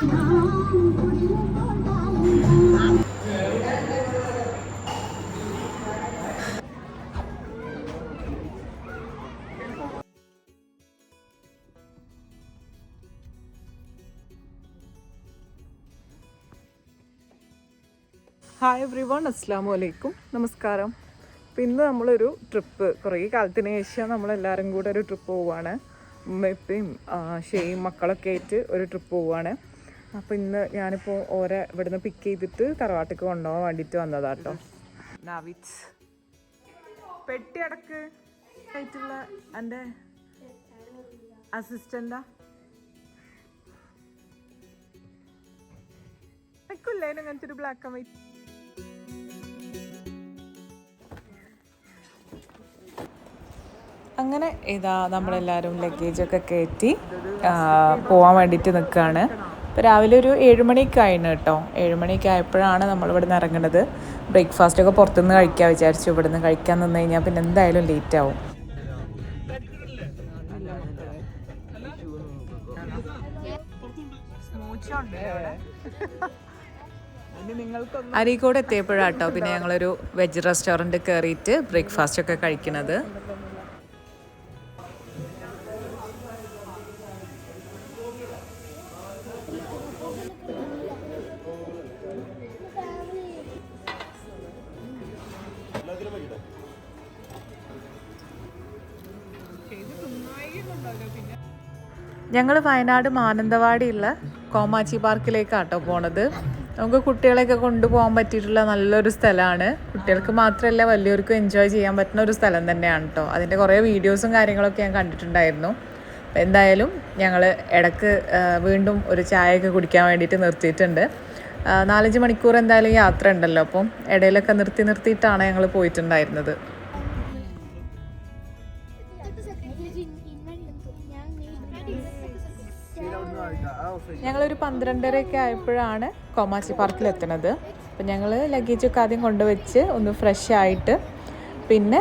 Hi every one അസ്സാം വലൈക്കും നമസ്കാരം അപ്പോൾ ഇന്ന് നമ്മളൊരു ട്രിപ്പ് കുറേ കാലത്തിന് ശേഷം നമ്മളെല്ലാവരും കൂടെ ഒരു ട്രിപ്പ് പോവുകയാണ് ഉമ്മയപ്പയും ഷെയും മക്കളൊക്കെ ആയിട്ട് ഒരു ട്രിപ്പ് പോവുകയാണ് അപ്പോൾ ഇന്ന് ഞാനിപ്പോൾ ഓരെ ഇവിടുന്ന് പിക്ക് ചെയ്തിട്ട് തറവാട്ടിക്ക് കൊണ്ടുപോകാൻ വേണ്ടിയിട്ട് വന്നതാട്ടോ. നാവിറ്റ് പെട്ടി അടക്ക്. ആയിട്ടുള്ള എന്റെ അസിസ്റ്റന്റാ നിൽക്കില്ലേ അങ്ങനത്തെ ഒരു ബ്ലാക്ക് ആൻഡ് വൈറ്റ് അങ്ങനെ ഇതാ നമ്മളെല്ലാവരും ലഗേജൊക്കെ കയറ്റി ആ, പോവാൻ വേണ്ടിയിട്ട് നിൽക്കുകയാണ് ഇപ്പോൾ രാവിലെ ഒരു ഏഴുമണിയൊക്കെ ആയിരുന്നു കേട്ടോ. ഏഴുമണിയൊക്കെ ആയപ്പോഴാണ് നമ്മളിവിടെ നിന്ന് ഇറങ്ങുന്നത്. ബ്രേക്ക്ഫാസ്റ്റ് ഒക്കെ പുറത്തുനിന്ന് കഴിക്കാൻ വിചാരിച്ചു. ഇവിടുന്ന് കഴിക്കാൻ നിന്ന് കഴിഞ്ഞാൽ പിന്നെ എന്തായാലും ലേറ്റ് ആവും. അരീക്കോട് എത്തിയപ്പോഴാട്ടോ പിന്നെ ഞങ്ങളൊരു വെജ് റെസ്റ്റോറന്റ് കയറിയിട്ട് ബ്രേക്ക്ഫാസ്റ്റ് ഒക്കെ കഴിക്കുന്നത് ഞങ്ങൾ വയനാട് മാനന്തവാടിയുള്ള കോമാച്ചി പാർക്കിലേക്കാട്ടോ പോണത്. നമുക്ക് കുട്ടികളെയൊക്കെ കൊണ്ടുപോകാൻ പറ്റിയിട്ടുള്ള നല്ലൊരു സ്ഥലമാണ്. കുട്ടികൾക്ക് മാത്രമല്ല വലിയവർക്കും എൻജോയ് ചെയ്യാൻ പറ്റുന്ന ഒരു സ്ഥലം തന്നെയാണ് കേട്ടോ അതിന്റെ കുറേ വീഡിയോസും കാര്യങ്ങളൊക്കെ ഞാൻ കണ്ടിട്ടുണ്ടായിരുന്നു. അപ്പോൾ എന്തായാലും ഞങ്ങൾ ഇടയ്ക്ക് വീണ്ടും ഒരു ചായയൊക്കെ കുടിക്കാൻ വേണ്ടിയിട്ട് നിർത്തിയിട്ടുണ്ട്. നാലഞ്ച് മണിക്കൂർ എന്തായാലും യാത്ര ഉണ്ടല്ലോ. അപ്പം ഇടയിലൊക്കെ നിർത്തി നിർത്തിയിട്ടാണ് ഞങ്ങൾ പോയിട്ടുണ്ടായിരുന്നത്. ഞങ്ങളൊരു പന്ത്രണ്ടരയൊക്കെ ആയപ്പോഴാണ് കോമാച്ചി പാർക്കിൽ എത്തുന്നത് അപ്പം ഞങ്ങൾ ലഗേജൊക്കെ ആദ്യം കൊണ്ടുവച്ച് ഒന്ന് ഫ്രഷ് ആയിട്ട് പിന്നെ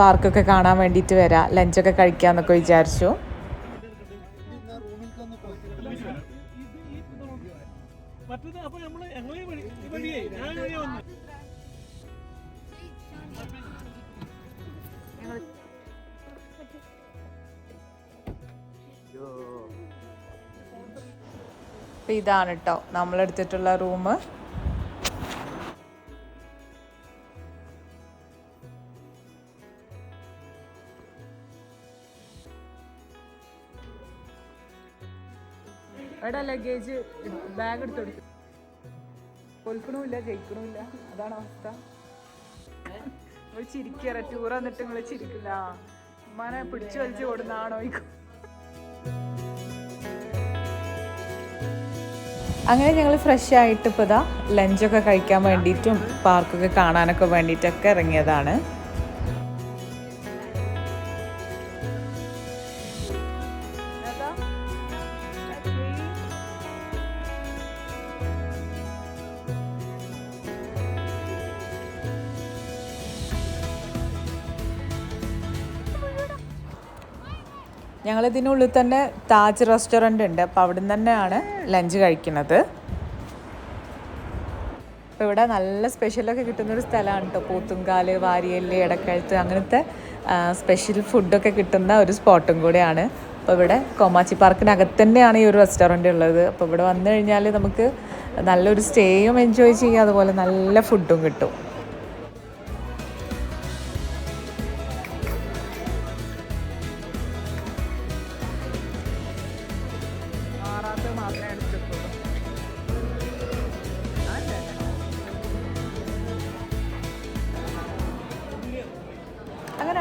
പാർക്കൊക്കെ കാണാൻ വേണ്ടിയിട്ട് വരാം. ലഞ്ചൊക്കെ കഴിക്കാമെന്നൊക്കെ വിചാരിച്ചു. അപ്പം ഇതാണ് കേട്ടോ നമ്മളെടുത്തിട്ടുള്ള റൂം. എടാ ലഗേജ് ബാഗ് എടുത്തെടുത്തു കൊൽക്കണമില്ല ജയിക്കണമില്ല അതാണ് അവസ്ഥ. നിങ്ങൾ ചിരിക്കറ ടൂർ വന്നിട്ട് നിങ്ങൾ ചിരിക്കില്ല മനെ പിടിച്ചു വലിച്ച് കൊടുന്നാണോ അങ്ങനെ ഞങ്ങൾ ഫ്രഷ് ആയിട്ട് ഇപ്പോൾ ഇതാ ലഞ്ചൊക്കെ കഴിക്കാൻ വേണ്ടിയിട്ടും പാർക്കൊക്കെ കാണാനൊക്കെ വേണ്ടിയിട്ടൊക്കെ ഇറങ്ങിയതാണ്. ഞങ്ങൾ ഇതിനുള്ളിൽ തന്നെ താജ് റെസ്റ്റോറന്റ് ഉണ്ട്. അപ്പോൾ അവിടെ നിന്ന് തന്നെയാണ് ലഞ്ച് കഴിക്കുന്നത്. അപ്പോൾ ഇവിടെ നല്ല സ്പെഷ്യലൊക്കെ കിട്ടുന്നൊരു സ്ഥലമാണ് കേട്ടോ പൂത്തുങ്കാൽ വാരിയൽ ഇടക്കഴുത്ത് അങ്ങനത്തെ സ്പെഷ്യൽ ഫുഡൊക്കെ കിട്ടുന്ന ഒരു സ്പോട്ടും കൂടെയാണ്. അപ്പോൾ ഇവിടെ കോമാച്ചി പാർക്കിനകത്ത് തന്നെയാണ് ഈ ഒരു റെസ്റ്റോറന്റ് ഉള്ളത്. അപ്പോൾ ഇവിടെ വന്നു കഴിഞ്ഞാൽ നമുക്ക് നല്ലൊരു സ്റ്റേയും എൻജോയ് ചെയ്യാം. അതുപോലെ നല്ല ഫുഡും കിട്ടും.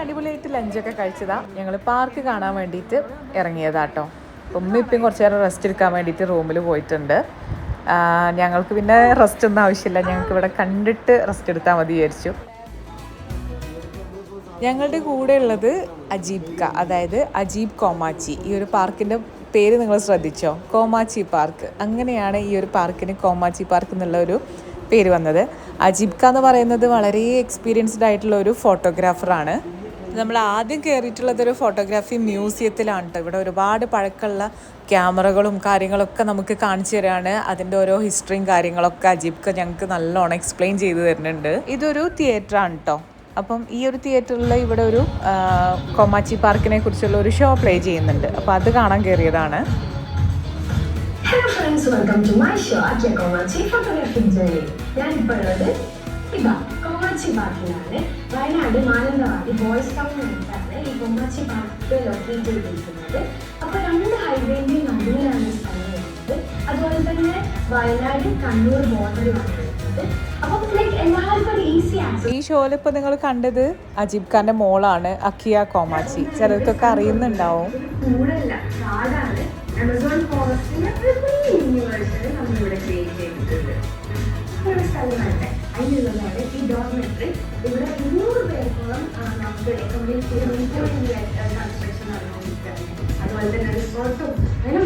അടിപൊളിയായിട്ട് ലഞ്ചൊക്കെ കഴിച്ചതാ. ഞങ്ങൾ പാർക്ക് കാണാൻ വേണ്ടിയിട്ട് ഇറങ്ങിയതാട്ടോ ഉമ്മ ഇപ്പം കുറച്ച് നേരം റെസ്റ്റ് എടുക്കാൻ വേണ്ടിയിട്ട് റൂമിൽ പോയിട്ടുണ്ട്. ഞങ്ങൾക്ക് പിന്നെ റെസ്റ്റ് ഒന്നും ആവശ്യമില്ല. ഞങ്ങൾക്ക് ഇവിടെ കണ്ടിട്ട് റെസ്റ്റ് എടുത്താൽ മതി വിചാരിച്ചു. ഞങ്ങളുടെ കൂടെ ഉള്ളത് അജീബ് ക അതായത് അജീബ് കോമാച്ചി. ഈ ഒരു പാർക്കിന്റെ പേര് നിങ്ങൾ ശ്രദ്ധിച്ചോ? കോമാച്ചി പാർക്ക് അങ്ങനെയാണ് ഈ ഒരു പാർക്കിന് കോമാച്ചി പാർക്ക് എന്നുള്ള ഒരു പേര് വന്നത്. അജീബ് ക എന്ന് പറയുന്നത് വളരെ എക്സ്പീരിയൻസ്ഡ് ആയിട്ടുള്ള ഒരു ഫോട്ടോഗ്രാഫറാണ് നമ്മൾ ആദ്യം കയറിയിട്ടുള്ളത് ഒരു ഫോട്ടോഗ്രാഫി മ്യൂസിയത്തിലാണ് കേട്ടോ ഇവിടെ ഒരുപാട് പഴക്കമുള്ള ക്യാമറകളും കാര്യങ്ങളൊക്കെ നമുക്ക് കാണിച്ചു തരാണ്. അതിന്റെ ഓരോ ഹിസ്റ്ററിയും കാര്യങ്ങളൊക്കെ അജീബ്ക്ക് ഞങ്ങൾക്ക് നല്ലോണം എക്സ്പ്ലെയിൻ ചെയ്തു തരുന്നുണ്ട്. ഇതൊരു തിയേറ്ററാണ് കേട്ടോ അപ്പം ഈ ഒരു തിയേറ്ററിൽ ഇവിടെ ഒരു കൊമാച്ചി പാർക്കിനെ കുറിച്ചുള്ള ഒരു ഷോ പ്ലേ ചെയ്യുന്നുണ്ട്. അപ്പോൾ അത് കാണാൻ കയറിയതാണ് hello friends welcome to my show Akkiya Komachi photographic journey ഞാനിപ്പോൾ ഉള്ളത് കോമാച്ചി പാർക്കിലാണ് വയനാട് മാനന്തവാടി ബോയ്സ് ടൗണിനടുത്താണ് ഈ ബൊമ്മാച്ചി പാർക്ക് ലൊക്കേറ്റ് ചെയ്തിരിക്കുന്നത്. അപ്പോൾ രണ്ട് ഹൈവേന്റെയും നടുവിലാണ് ഈ സ്ഥലം വരുന്നത്. അതുപോലെ തന്നെ വയനാട് കണ്ണൂർ ബോർഡറിലാണ് വരുന്നത്. അപ്പം ലൈക്ക് എല്ലാവർക്കും ഒരു ഈസി ആക്സസ് ഈ ഷോയിൽ ഇപ്പോൾ നിങ്ങൾ കണ്ടത് അജീബ് ഖാന്റെ മോളാണ് അഖിയ കോമാച്ചി. ചിലർക്കൊക്കെ അറിയുന്നുണ്ടാവും. കൂടല്ല കാടാണ് ആമസോൺ ഫോറസ്റ്റിന്റെ ഒരു യൂണിവേഴ്സിനെ നമ്മളിവിടെ ക്രിയേറ്റ് ചെയ്തിട്ടുണ്ട്. സ്ഥലമാണ് അതിനുള്ളതാണ് ഈ ഡോർമെട്രി ഇവിടെ നൂറ് പേർക്കോളം നമുക്ക് അതുപോലെ തന്നെ റിസോർട്ടും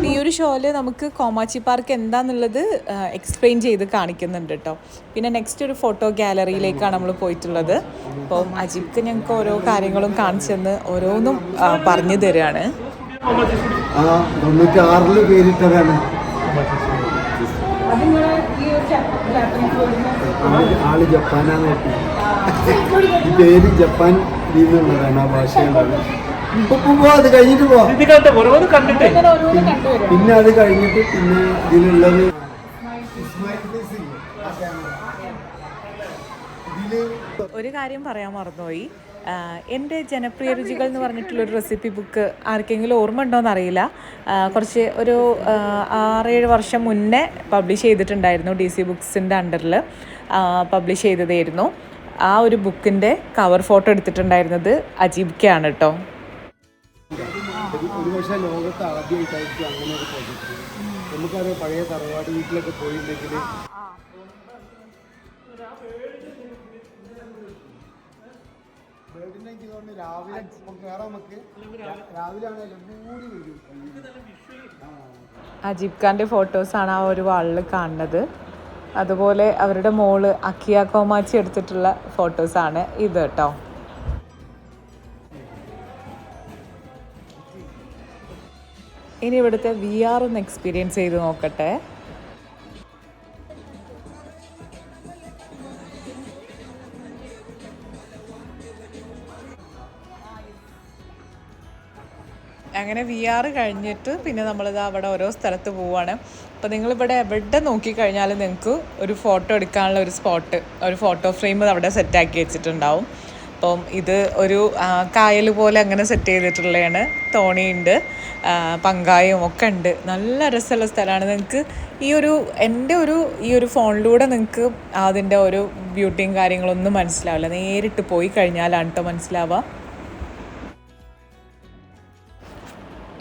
ഈ ഒരു ഷോയിൽ നമുക്ക് കോമാച്ചി പാർക്ക് എന്താന്നുള്ളത് എക്സ്പ്ലെയിൻ ചെയ്ത് കാണിക്കുന്നുണ്ട് കേട്ടോ. പിന്നെ നെക്സ്റ്റ് ഒരു ഫോട്ടോ ഗാലറിയിലേക്കാണ് നമ്മൾ പോയിട്ടുള്ളത്. അപ്പം അജിബ്ക്ക് ഞങ്ങൾക്ക് ഓരോ കാര്യങ്ങളും കാണിച്ചെന്ന് ഓരോന്നും പറഞ്ഞു തരികയാണ് ആ തൊണ്ണൂറ്റി ആറിൽ പേരിട്ടതാണ്. ആൾ ജപ്പാനാണ് ഈ പേര് ജപ്പാൻ രീതിയിലുള്ളതാണ് ആ ഭാഷയുള്ളത് അത് കഴിഞ്ഞിട്ട് പോ. ഇത് കണ്ടേ ഓരോന്ന് കണ്ടിട്ടേ. പിന്നെ അത് കഴിഞ്ഞിട്ട് പിന്നെ ഇതിലുള്ളത് ഒരു കാര്യം പറയാൻ മറന്നുപോയി. എന്റെ ജനപ്രിയ രുചികൾ എന്ന് പറഞ്ഞിട്ടുള്ളൊരു റെസിപ്പി ബുക്ക് ആർക്കെങ്കിലും ഓർമ്മ ഉണ്ടോ എന്നറിയില്ല. കുറച്ച് ഒരു ആറേഴ് വർഷം മുന്നേ പബ്ലിഷ് ചെയ്തിട്ടുണ്ടായിരുന്നു ഡി സി ബുക്സിന്റെ അണ്ടറിൽ പബ്ലിഷ് ചെയ്തതായിരുന്നു. ആ ഒരു ബുക്കിന്റെ കവർ ഫോട്ടോ എടുത്തിട്ടുണ്ടായിരുന്നത് അജീബ്ക്കാണ് കേട്ടോ ഒരു പക്ഷേ ലോകത്ത് ആദ്യമായിട്ടായിരിക്കും അങ്ങനെ ഒരു പ്രോജക്റ്റ് നമുക്കറിയാം പഴയ തറവാട് വീട്ടിലൊക്കെ പോയിട്ടുണ്ടെങ്കിൽ ബേർഡിനെ എനിക്ക് തോന്നുന്നു രാവിലെ കയറാൻ നമുക്ക്. രാവിലെ. ആണെങ്കിലും കൂടി വരും. അജീബ് ഖാന്റെ ഫോട്ടോസാണ് ആ ഒരു വാളിൽ കാണുന്നത്. അതുപോലെ അവരുടെ മോൾ അക്കിയ കോമാച്ചി എടുത്തിട്ടുള്ള ഫോട്ടോസാണ് ഇത് കേട്ടോ. ഇനി ഇവിടുത്തെ വി ആർ ഒന്ന് എക്സ്പീരിയൻസ് ചെയ്ത് നോക്കട്ടെ. അങ്ങനെ വി ആർ കഴിഞ്ഞിട്ട് പിന്നെ നമ്മളിത് അവിടെ ഓരോ സ്ഥലത്ത് പോവുകയാണ് അപ്പോൾ നിങ്ങളിവിടെ എവിടെ നോക്കിക്കഴിഞ്ഞാലും നിങ്ങൾക്ക് ഒരു ഫോട്ടോ എടുക്കാനുള്ള ഒരു സ്പോട്ട് ഒരു ഫോട്ടോ ഫ്രെയിം അവിടെ സെറ്റാക്കി വെച്ചിട്ടുണ്ടാവും. അപ്പം ഇത് ഒരു കായൽ പോലെ അങ്ങനെ സെറ്റ് ചെയ്തിട്ടുള്ളതാണ്. തോണിയുണ്ട് പങ്കായും ഒക്കെ ഉണ്ട്. നല്ല രസമുള്ള സ്ഥലമാണ്. നിങ്ങൾക്ക് ഈ ഒരു എന്റെ ഒരു ഈ ഒരു ഫോണിലൂടെ നിങ്ങൾക്ക് അതിന്റെ ഒരു ബ്യൂട്ടിയും കാര്യങ്ങളൊന്നും മനസ്സിലാവില്ല. നേരിട്ട് പോയി കഴിഞ്ഞാലാണ് കേട്ടോ മനസ്സിലാവുക.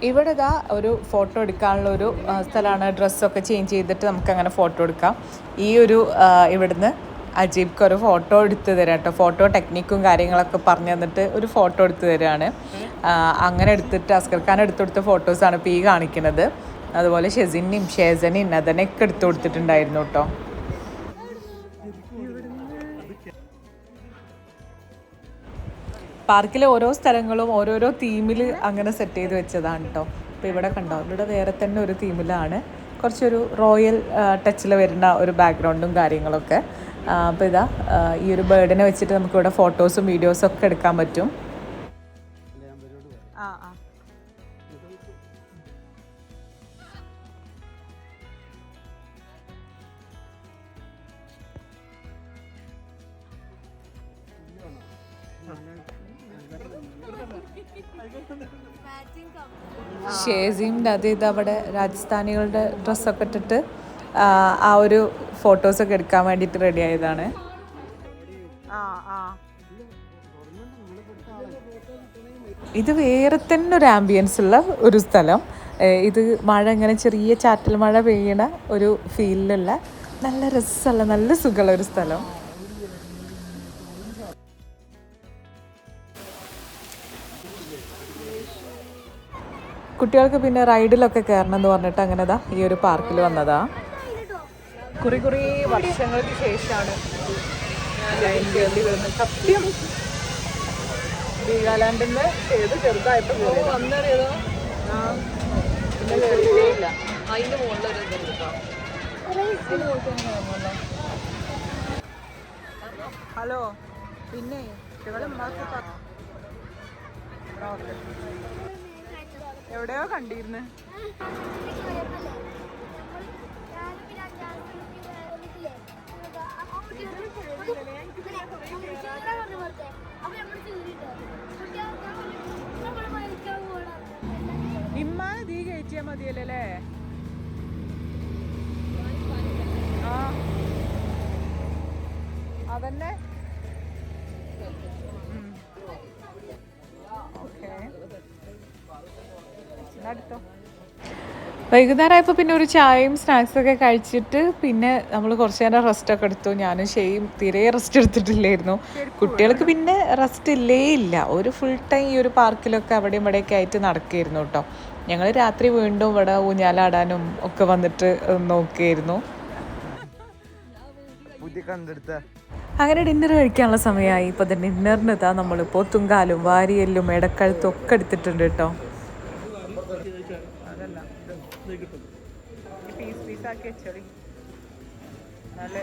ഇവിടെ ഇതാ ഒരു ഫോട്ടോ എടുക്കാനുള്ള ഒരു സ്ഥലമാണ്. ഡ്രസ്സൊക്കെ ചേഞ്ച് ചെയ്തിട്ട് നമുക്ക് അങ്ങനെ ഫോട്ടോ എടുക്കാം. ഈ ഒരു ഇവിടുന്ന് അജീബ്ക്ക് ഒരു ഫോട്ടോ എടുത്ത് തരാം കേട്ടോ. ഫോട്ടോ ടെക്നിക്കും കാര്യങ്ങളൊക്കെ പറഞ്ഞു തന്നിട്ട് ഒരു ഫോട്ടോ എടുത്ത് തരാണ്. അങ്ങനെ എടുത്തിട്ട് അസ്കർ ഖാൻ എടുത്തെടുത്ത ഫോട്ടോസാണ് ഇപ്പോൾ ഈ കാണിക്കുന്നത്. അതുപോലെ ഷെസിനെയും ഷേസനെയും നദനൊക്കെ എടുത്തു കൊടുത്തിട്ടുണ്ടായിരുന്നു കേട്ടോ. പാർക്കിലെ ഓരോ സ്ഥലങ്ങളും ഓരോരോ തീമിൽ അങ്ങനെ സെറ്റ് ചെയ്ത് വെച്ചതാണ് കേട്ടോ അപ്പോൾ ഇവിടെ കണ്ടോ ഇവിടെ വേറെ തന്നെ ഒരു തീമിലാണ് കുറച്ചൊരു റോയൽ ടച്ചിൽ വരുന്ന ഒരു ബാക്ക്ഗ്രൗണ്ടും കാര്യങ്ങളൊക്കെ. അപ്പോൾ ഇതാ ഈ ഒരു ബേർഡിനെ വെച്ചിട്ട് നമുക്കിവിടെ ഫോട്ടോസും വീഡിയോസും ഒക്കെ എടുക്കാൻ പറ്റും. ഷേസിന്റെ അത് ഇത് അവിടെ രാജസ്ഥാനികളുടെ ഡ്രസ്സൊക്കെ ഇട്ടിട്ട് ആ, ഒരു ഫോട്ടോസൊക്കെ എടുക്കാൻ വേണ്ടിയിട്ട് റെഡി ആയതാണ്. ഇത് വേറെ തന്നെ ഒരു ആംബിയൻസ് ഉള്ള ഒരു സ്ഥലം. ഇത് മഴ ഇങ്ങനെ ചെറിയ ചാറ്റൽ മഴ പെയ്യണ ഒരു ഫീലിലുള്ള നല്ല രസമുള്ള നല്ല സുഖമുള്ള ഒരു സ്ഥലം. കുട്ടികൾക്ക് പിന്നെ റൈഡിലൊക്കെ കയറണം എന്ന് പറഞ്ഞിട്ട് അങ്ങനെ ദാ ഈ ഒരു പാർക്കിൽ വന്നതാ. കുറി കുറി വർഷങ്ങൾക്ക് ശേഷമാണ് ഞാൻ ലയൺ നിന്ന് സത്യം. ഏത് ചെറുതായപ്പോ വന്നറിയതോ പിന്നെ ഇവിടെ ഇല്ല. അതിന്റെ മുകളിലൊരു ഹലോ പിന്നെ കുട്ടികളെ എവിടെയോ കണ്ടിരുന്നു. ഇമ്മ തീ കയറ്റിയാ മതിയല്ലേ ആ. അതന്നെ അടുത്തോ? വൈകുന്നേരമായപ്പോൾ പിന്നെ ഒരു ചായയും സ്നാക്സൊക്കെ കഴിച്ചിട്ട് പിന്നെ നമ്മൾ കുറച്ച് നേരം റെസ്റ്റ് ഒക്കെ എടുത്തു. ഞാനും ഷെയും തീരെ റെസ്റ്റ് എടുത്തിട്ടില്ലായിരുന്നു. കുട്ടികൾക്ക് പിന്നെ റെസ്റ്റ് ഇല്ലേ ഇല്ല. ഒരു ഫുൾ ടൈം ഈ ഒരു പാർക്കിലൊക്കെ അവിടെയും ഇവിടെയൊക്കെ ആയിട്ട് നടക്കുകയായിരുന്നു കേട്ടോ ഞങ്ങൾ രാത്രി വീണ്ടും ഇവിടെ ഊഞ്ഞാലാടാനും ഒക്കെ വന്നിട്ട് നോക്കിയായിരുന്നു അങ്ങനെ ഡിന്നർ കഴിക്കാനുള്ള സമയമായി. ഇപ്പോൾ ഡിന്നറിന് ഇതാ നമ്മൾ തുങ്കാലും വാരിയെല്ലും ഇടക്കഴുത്തും ഒക്കെ എടുത്തിട്ടുണ്ട് കേട്ടോ പീസ് വെച്ചോളി നല്ല.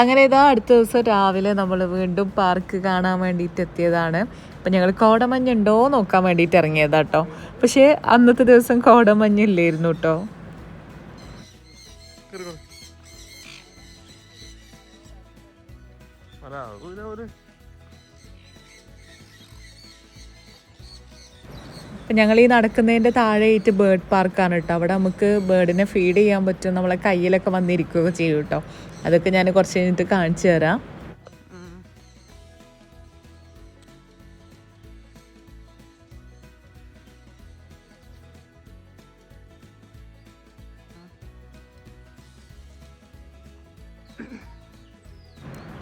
അങ്ങനെ ഇതാ അടുത്ത ദിവസം രാവിലെ നമ്മൾ വീണ്ടും പാർക്ക് കാണാൻ വേണ്ടിയിട്ട് എത്തിയതാണ്. അപ്പം ഞങ്ങൾ കോടമഞ്ഞുണ്ടോ നോക്കാൻ വേണ്ടിയിട്ട് ഇറങ്ങിയതാട്ടോ. പക്ഷേ അന്നത്തെ ദിവസം കോടമഞ്ഞില്ലായിരുന്നു കേട്ടോ. ഒരു അപ്പം ഞങ്ങൾ ഈ നടക്കുന്നതിന്റെ താഴെയായിട്ട് ബേർഡ് പാർക്കാണ് കേട്ടോ അവിടെ നമുക്ക് ബേർഡിനെ ഫീഡ് ചെയ്യാൻ പറ്റും. നമ്മളെ കയ്യിലൊക്കെ വന്നിരിക്കുകയൊക്കെ ചെയ്യും കേട്ടോ അതൊക്കെ ഞാൻ കുറച്ച് കഴിഞ്ഞിട്ട് കാണിച്ചു തരാം.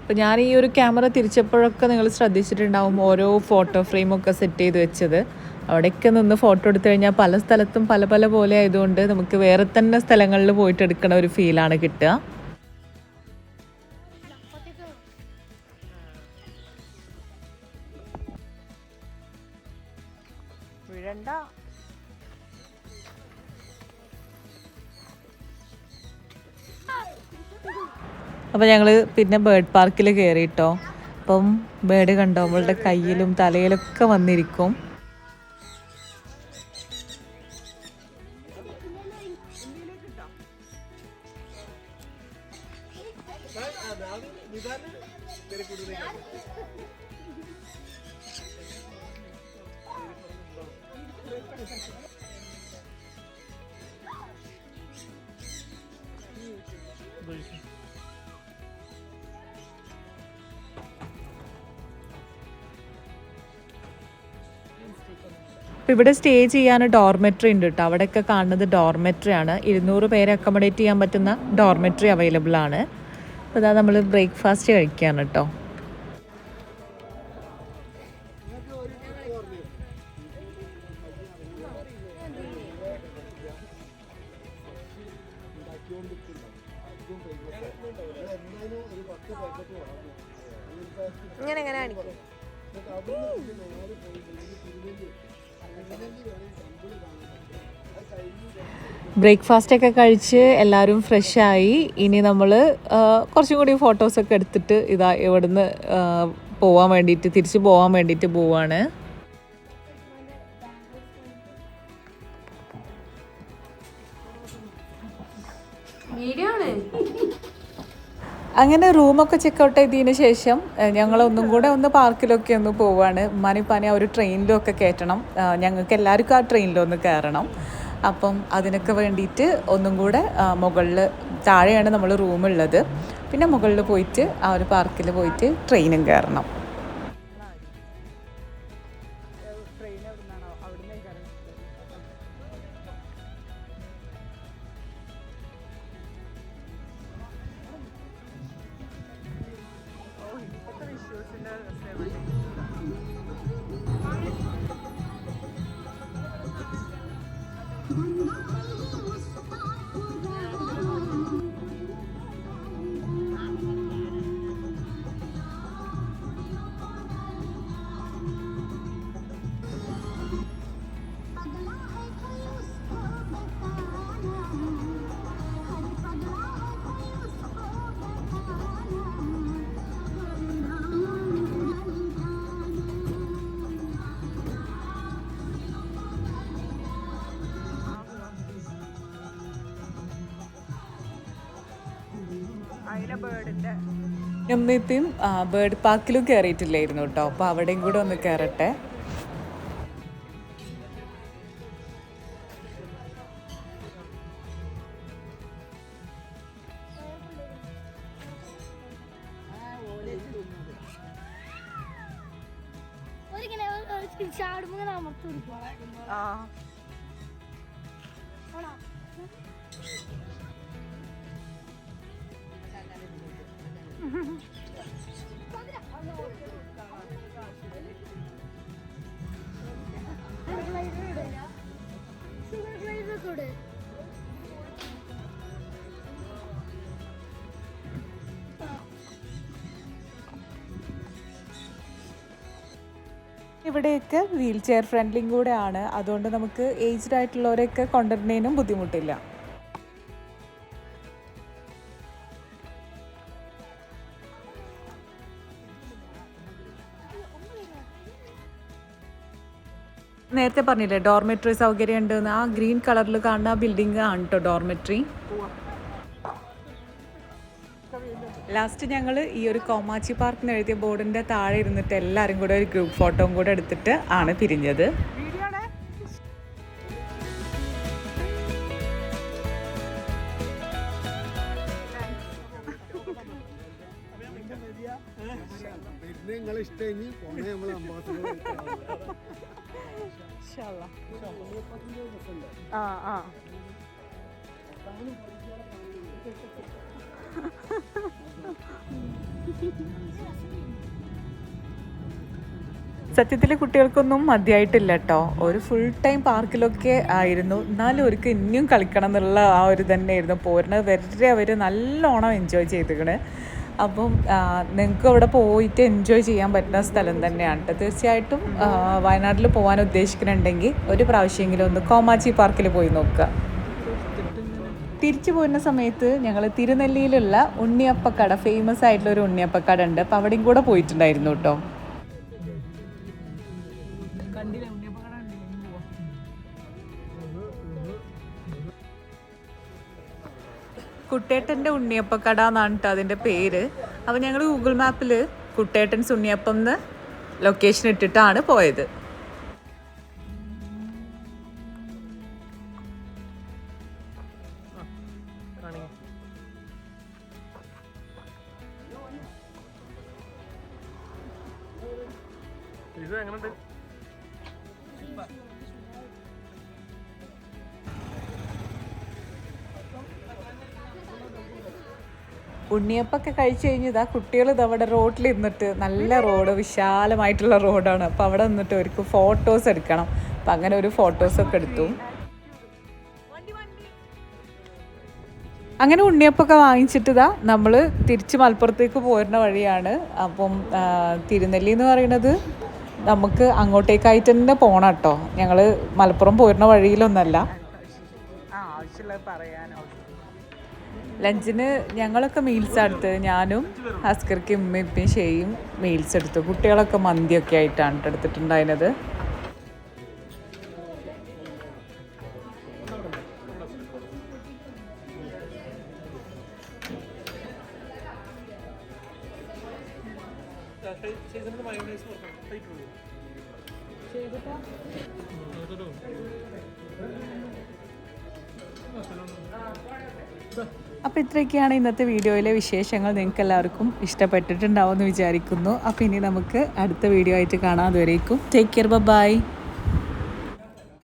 അപ്പോൾ ഞാൻ ഈ ഒരു ക്യാമറ തിരിച്ചപ്പോഴൊക്കെ നിങ്ങൾ ശ്രദ്ധിച്ചിട്ടുണ്ടാവും ഓരോ ഫോട്ടോ ഫ്രെയിമൊക്കെ സെറ്റ് ചെയ്ത് വെച്ചത്. അവിടെയൊക്കെ നിന്ന് ഫോട്ടോ എടുത്തു കഴിഞ്ഞാൽ പല സ്ഥലത്തും പല പല പോലെ ആയതുകൊണ്ട് നമുക്ക് വേറെ തന്നെ സ്ഥലങ്ങളിൽ പോയിട്ട് എടുക്കണ ഒരു ഫീലാണ് കിട്ടുക. അപ്പോൾ ഞങ്ങൾ പിന്നെ ബേർഡ് പാർക്കിൽ കയറിയിട്ടോ അപ്പം ബേർഡ് കണ്ടോ? നമ്മളുടെ കയ്യിലും തലയിലൊക്കെ വന്നിരിക്കും. അപ്പോൾ ഇവിടെ സ്റ്റേ ചെയ്യാൻ ഡോർമെട്രി ഉണ്ട് കേട്ടോ അവിടെയൊക്കെ കാണുന്നത് ഡോർമെട്രി ആണ്. ഇരുന്നൂറ് പേരെ അക്കോമഡേറ്റ് ചെയ്യാൻ പറ്റുന്ന ഡോർമെട്രി അവൈലബിൾ ആണ്. അപ്പോൾ ഇതാ നമ്മൾ ബ്രേക്ക്ഫാസ്റ്റ് കഴിക്കുകയാണ് കേട്ടോ ബ്രേക്ക്ഫാസ്റ്റ് ഒക്കെ കഴിച്ച് എല്ലാവരും ഫ്രഷായി ഇനി നമ്മൾ കുറച്ചും കൂടി ഫോട്ടോസൊക്കെ എടുത്തിട്ട് ഇതാ ഇവിടുന്ന് പോകാൻ പോവാൻ വേണ്ടിയിട്ട് തിരിച്ച് പോവാൻ വേണ്ടിയിട്ട് പോവാണ്. വീഡിയോ അങ്ങനെ റൂമൊക്കെ ചെക്കൗട്ട് ചെയ്തതിന് ശേഷം ഞങ്ങൾ ഒന്നും കൂടെ ഒന്ന് പാർക്കിലൊക്കെ ഒന്ന് പോവാണ്. ഉമ്മാനിപ്പാനി ആ ഒരു ട്രെയിനിലൊക്കെ കയറ്റണം. ഞങ്ങൾക്ക് എല്ലാവർക്കും ആ ട്രെയിനിലൊന്ന് കയറണം. അപ്പം അതിനൊക്കെ വേണ്ടിയിട്ട് ഒന്നും കൂടെ മുകളിൽ താഴെയാണ് നമ്മൾ റൂമുള്ളത് പിന്നെ മുകളിൽ പോയിട്ട് ആ ഒരു പാർക്കിൽ പോയിട്ട് ട്രെയിനും കയറണം. ഒന്നിത്തും ബേർഡ് പാർക്കിലും കയറിയിട്ടില്ലായിരുന്നു കേട്ടോ. അപ്പോൾ അവിടെയും കൂടെ ഒന്ന് കയറട്ടെ ഇവിടെയൊക്കെ വീൽ ചെയർ ഫ്രണ്ട്ലിയും കൂടെ ആണ് അതുകൊണ്ട് നമുക്ക് ഏജ്ഡ് ആയിട്ടുള്ളവരെയൊക്കെ കൊണ്ടുവരുന്നതിനും ബുദ്ധിമുട്ടില്ല. നേരത്തെ പറഞ്ഞില്ലേ ഡോർമെട്രി സൗകര്യം ഉണ്ട് ആ ഗ്രീൻ കളറിൽ കാണുന്ന ആ ബിൽഡിംഗ് ആണ് കേട്ടോ ഡോർമെട്രി ലാസ്റ്റ് ഞങ്ങൾ ഈ ഒരു കോമാച്ചി പാർക്കിന് എഴുതിയ ബോർഡിന്റെ താഴെ ഇരുന്നിട്ട് എല്ലാവരും കൂടെ ഒരു ഗ്രൂപ്പ് ഫോട്ടോയും കൂടെ എടുത്തിട്ട് ആണ് പിരിഞ്ഞത്. നിങ്ങളെ ഇഷ്ടം ആ ആ. സത്യത്തിൽ കുട്ടികൾക്കൊന്നും മതിയായിട്ടില്ല കേട്ടോ ഒരു ഫുൾ ടൈം പാർക്കിലൊക്കെ ആയിരുന്നു. എന്നാലും അവർക്ക് ഇനിയും കളിക്കണം എന്നുള്ള ആ ഒരു തന്നെയായിരുന്നു പോരുന്നത് വരെ അവർ നല്ലോണം എൻജോയ് ചെയ്തിരിക്കണേ അപ്പം നിങ്ങൾക്ക് അവിടെ പോയിട്ട് എൻജോയ് ചെയ്യാൻ പറ്റുന്ന സ്ഥലം തന്നെയാണ് ട്ടോ. തീർച്ചയായിട്ടും വയനാട്ടിൽ പോകാൻ ഉദ്ദേശിക്കുന്നുണ്ടെങ്കിൽ ഒരു പ്രാവശ്യമെങ്കിലും ഒന്ന് കോമാച്ചി പാർക്കിൽ പോയി നോക്കുക. തിരിച്ചു പോരുന്ന സമയത്ത് ഞങ്ങൾ തിരുനെല്ലിയിലുള്ള ഉണ്ണിയപ്പക്കട ഫേമസ് ആയിട്ടുള്ള ഒരു ഉണ്ണിയപ്പക്കട ഉണ്ട് അപ്പം അവിടെയും കൂടെ പോയിട്ടുണ്ടായിരുന്നു കേട്ടോ. കുട്ടേട്ടന്റെ ഉണ്ണിയപ്പക്കട എന്നാണ് കേട്ടോ അതിന്റെ പേര്. അപ്പോൾ ഞങ്ങൾ ഗൂഗിൾ മാപ്പിൽ കുട്ടേട്ടൻസ് ഉണ്ണിയപ്പം എന്ന് ലൊക്കേഷൻ ഇട്ടിട്ടാണ് പോയത്. ഉണ്ണിയപ്പൊക്കെ കഴിച്ചു കഴിഞ്ഞതാ കുട്ടികൾ അവിടെ റോഡിൽ ഇരുന്നിട്ട് നല്ല റോഡ് വിശാലമായിട്ടുള്ള റോഡാണ് അപ്പോൾ അവിടെ നിന്നിട്ട് അവർക്ക് ഫോട്ടോസ് എടുക്കണം. അപ്പം അങ്ങനെ ഒരു ഫോട്ടോസൊക്കെ എടുത്തു. അങ്ങനെ ഉണ്ണിയപ്പൊക്കെ വാങ്ങിച്ചിട്ട് ഇതാ നമ്മൾ തിരിച്ച് മലപ്പുറത്തേക്ക് പോരുന്ന വഴിയാണ്. അപ്പം തിരുനെല്ലി എന്ന് പറയുന്നത് നമുക്ക് അങ്ങോട്ടേക്കായിട്ട് തന്നെ പോകണം കേട്ടോ. ഞങ്ങൾ മലപ്പുറം പോരുന്ന വഴിയിലൊന്നല്ല. ലഞ്ചിന് ഞങ്ങളൊക്കെ മീൽസ് എടുത്ത് ഞാനും ഹസ്കർക്കും ഉമ്മയും ഷെയും മീൽസ് എടുത്തു. കുട്ടികളൊക്കെ മന്തിയൊക്കെ ആയിട്ടാണ് ട്ടോ എടുത്തിട്ടുണ്ടായിരുന്നത്. അപ്പോൾ ഇത്രയൊക്കെയാണ് ഇന്നത്തെ വീഡിയോയിലെ വിശേഷങ്ങൾ നിങ്ങൾക്ക് എല്ലാവർക്കും ഇഷ്ടപ്പെട്ടിട്ടുണ്ടാവുമെന്ന് വിചാരിക്കുന്നു. അപ്പോൾ ഇനി നമുക്ക് അടുത്ത വീഡിയോ ആയിട്ട് കാണാം. അതുവരേക്കും ടേക്ക് കെയർ ബൈ